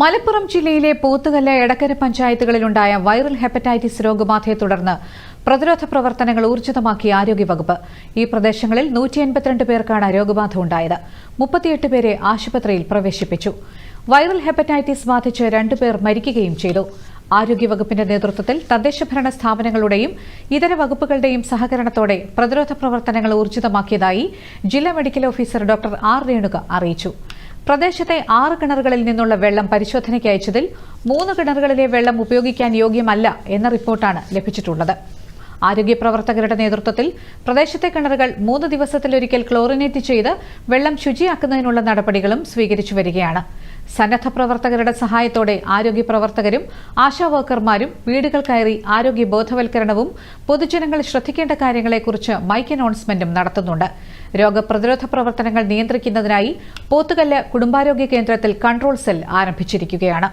മലപ്പുറം ജില്ലയിലെ പോത്തുകല്ല എടക്കര പഞ്ചായത്തുകളിലുണ്ടായ viral hepatitis രോഗബാധയെ തുടർന്ന് പ്രതിരോധ പ്രവർത്തനങ്ങൾ ഊർജിതമാക്കി ആരോഗ്യവകുപ്പ്. ഈ പ്രദേശങ്ങളിൽ നൂറ്റി എൺപത്തിരണ്ട് പേർക്കാണ് രോഗബാധ ഉണ്ടായത്. മുപ്പത്തിയെട്ട് പേരെ ആശുപത്രിയിൽ പ്രവേശിപ്പിച്ചു. വൈറൽ ഹെപ്പറ്റൈറ്റിസ് ബാധിച്ച് രണ്ടുപേർ മരിക്കുകയും ചെയ്തു. ആരോഗ്യവകുപ്പിന്റെ നേതൃത്വത്തിൽ തദ്ദേശഭരണ സ്ഥാപനങ്ങളുടെയും ഇതര വകുപ്പുകളുടെയും സഹകരണത്തോടെ പ്രതിരോധ പ്രവർത്തനങ്ങൾ ഊർജിതമാക്കിയതായി ജില്ലാ medical officer doctor R Renuka അറിയിച്ചു. പ്രദേശത്തെ ആറ് കിണറുകളിൽ നിന്നുള്ള വെള്ളം പരിശോധനയ്ക്ക് അയച്ചതിൽ മൂന്ന് കിണറുകളിലെ വെള്ളം ഉപയോഗിക്കാൻ യോഗ്യമല്ല എന്ന റിപ്പോർട്ടാണ് ലഭിച്ചിട്ടുള്ളത്. ആരോഗ്യ പ്രവർത്തകരുടെ നേതൃത്വത്തിൽ പ്രദേശത്തെ കിണറുകൾ മൂന്ന് ദിവസത്തിലൊരിക്കൽ ക്ലോറിനേറ്റ് ചെയ്ത് വെള്ളം ശുചിയാക്കുന്നതിനുള്ള നടപടികളും സ്വീകരിച്ചു വരികയാണ്. സന്നദ്ധ പ്രവർത്തകരുടെ സഹായത്തോടെ ആരോഗ്യ പ്രവർത്തകരും ആശാ വർക്കർമാരും വീടുകൾ കയറി ആരോഗ്യ ബോധവൽക്കരണവും പൊതുജനങ്ങൾ ശ്രദ്ധിക്കേണ്ട കാര്യങ്ങളെക്കുറിച്ച് മൈക്ക് അനൗൺസ്മെന്റും നടത്തുന്നുണ്ട്. രോഗപ്രതിരോധ പ്രവർത്തനങ്ങൾ നിയന്ത്രിക്കുന്നതിനായി പോത്തുകല്ല് കുടുംബാരോഗ്യ കേന്ദ്രത്തിൽ കൺട്രോൾ സെൽ ആരംഭിച്ചിരിക്കുകയാണ്.